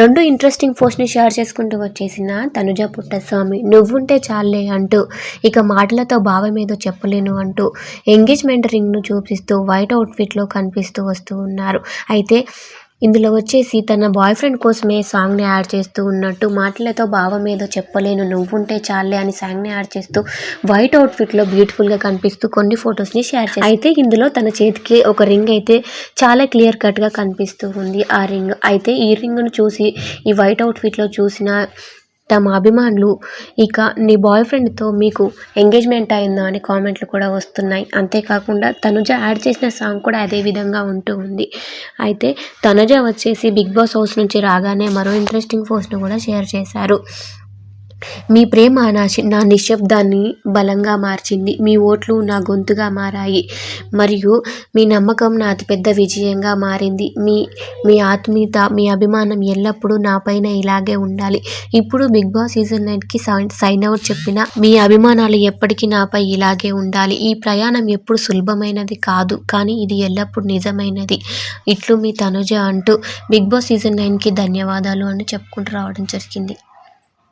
రెండు interesting పోస్ట్ని share చేసుకుంటూ వచ్చేసిన తనుజ పుట్టస్వామి నువ్వుంటే చాలే అంటూ ఇక మాటలతో భావం ఏదో చెప్పలేను అంటూ ఎంగేజ్మెంట్ రింగ్ను చూపిస్తూ వైట్ అవుట్ఫిట్లో కనిపిస్తూ వస్తూ ఉన్నారు. అయితే ఇందులో వచ్చేసి తన బాయ్ ఫ్రెండ్ కోసమే సాంగ్ని యాడ్ చేస్తూ ఉన్నట్టు మాటలతో భావం ఏదో చెప్పలేను నువ్వుంటే చాలే అని సాంగ్ని యాడ్ చేస్తూ వైట్ అవుట్ఫిట్లో బ్యూటిఫుల్గా కనిపిస్తూ కొన్ని ఫొటోస్ని షేర్ చేశారు అయితే ఇందులో తన చేతికి ఒక రింగ్ అయితే చాలా క్లియర్ కట్గా కనిపిస్తూ ఉంది. ఆ రింగ్ అయితే ఈ రింగ్ను చూసి ఈ వైట్ అవుట్ఫిట్లో చూసిన తమ అభిమానులు ఇక నీ బాయ్ ఫ్రెండ్తో మీకు ఎంగేజ్మెంట్ అయిందా అని కామెంట్లు కూడా వస్తున్నాయి. అంతేకాకుండా తనుజ యాడ్ చేసిన సాంగ్ కూడా అదే విధంగా ఉంటూ ఉంది. అయితే తనుజ వచ్చేసి బిగ్ బాస్ హౌస్ నుంచి రాగానే మరో ఇంట్రెస్టింగ్ పోస్ట్ను కూడా షేర్ చేశారు. మీ ప్రేమ నా నా నిశ్శబ్దాన్ని బలంగా మార్చింది. మీ ఓట్లు నా గొంతుగా మారాయి. మరియు మీ నమ్మకం నా అతిపెద్ద విజయంగా మారింది. మీ మీ ఆత్మీయత మీ అభిమానం ఎల్లప్పుడూ నాపైన ఇలాగే ఉండాలి. ఇప్పుడు బిగ్ బాస్ సీజన్ నైన్కి సైన్ సైన్ అవుట్ చెప్పిన మీ అభిమానాలు ఎప్పటికీ నాపై ఇలాగే ఉండాలి. ఈ ప్రయాణం ఎప్పుడు సులభమైనది కాదు కానీ ఇది ఎల్లప్పుడూ నిజమైనది. ఇట్లు మీ తనుజ అంటూ బిగ్ బాస్ సీజన్ నైన్కి ధన్యవాదాలు అని చెప్పుకుంటూ రావడం జరిగింది.